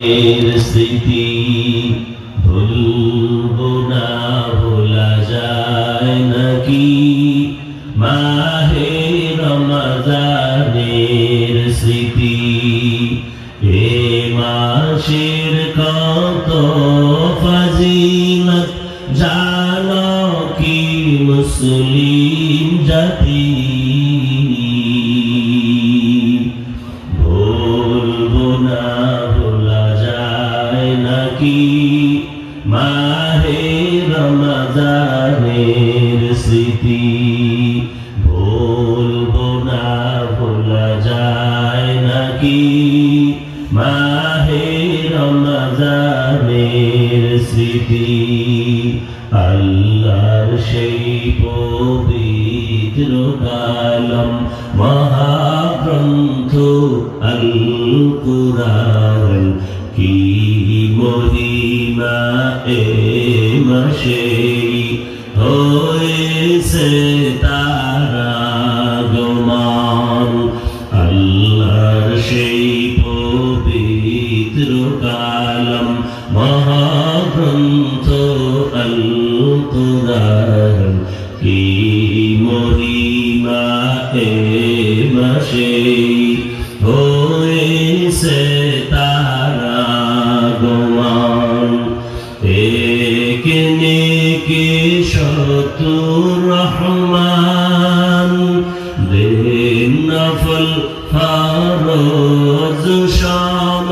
এর স্মৃতি ভুলবো না ভোলা যায় নাকি? মাহে রমজানের স্মৃতি, এ মাসের কত ফাজিলত জানো কি মুসলিম জাতি? নাকি মাহে রমজানের স্মৃতি ভুলবো না, ভোলা যায় নাকি? মাহে রমজানের স্মৃতি আল্লাহর সেই পবিত্র কালম, মহাগ্রন্থ আল কুরআন এ মাসে হয়েছে তারা গমান। আল্লাহর সেই পবিত্র কালম, মহাগ্রন্থ আল কুরআন কি মহিমা এ মাসে হয়েছে কে শতুর রহমান নফল ফারজ সমান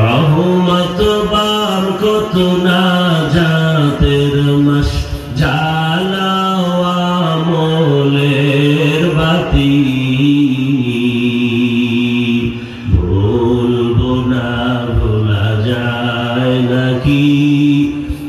রহমত বারকত না জাতের মাস জালাওয়া মোলের বাতি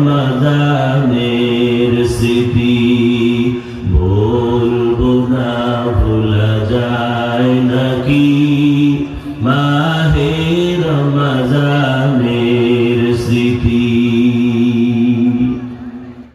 রমাদানের স্মৃতি। বলব না ভোলা যায় নাকি? মাহে রমাজানের